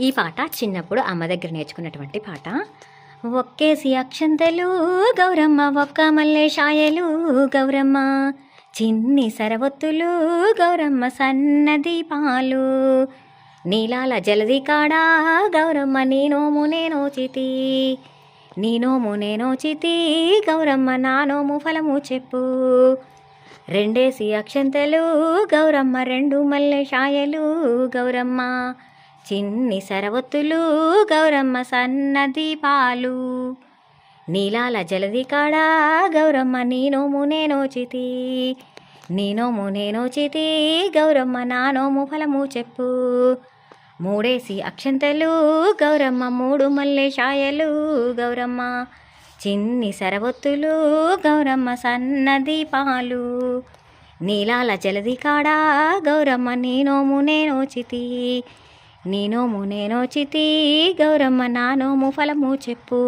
ఈ పాట చిన్నప్పుడు అమ్మ దగ్గర నేర్చుకున్నటువంటి పాట. ఒక్కేసి అక్షంతలు గౌరమ్మ ఒక్క మల్లేశాయలు గౌరమ్మ. చిన్ని సరవత్తులు గౌరమ్మ సన్నది పాలు. నీలాల జలది కాడా గౌరమ్మ నీనోము నేనోచితి నేనో నేనోచితి గౌరమ్మ నానోము ఫలము చెప్పు. రెండేసి అక్షంతలు గౌరమ్మ రెండు మల్లె షాయలు గౌరమ్మ. చిన్ని సరవత్తులు గౌరమ్మ సన్నది పాలు. నీలాల జలది కాడా గౌరమ్మ నీనోము నేనోచితి నీనోము నేనోచితి గౌరమ్మ నానోము ఫలము చెప్పు. మూడేసి అక్షంతలు గౌరమ్మ మూడు మల్లె షాయలు గౌరమ్మ చిన్ని సరవత్తులు గౌరమ్మ సన్నది పాలు. నీలాల జలది కాడా గౌరమ్మ నీనోము నేనోచితి నీనోము నేనోచితి గౌరమ్మ నానోము ఫలము చెప్పు.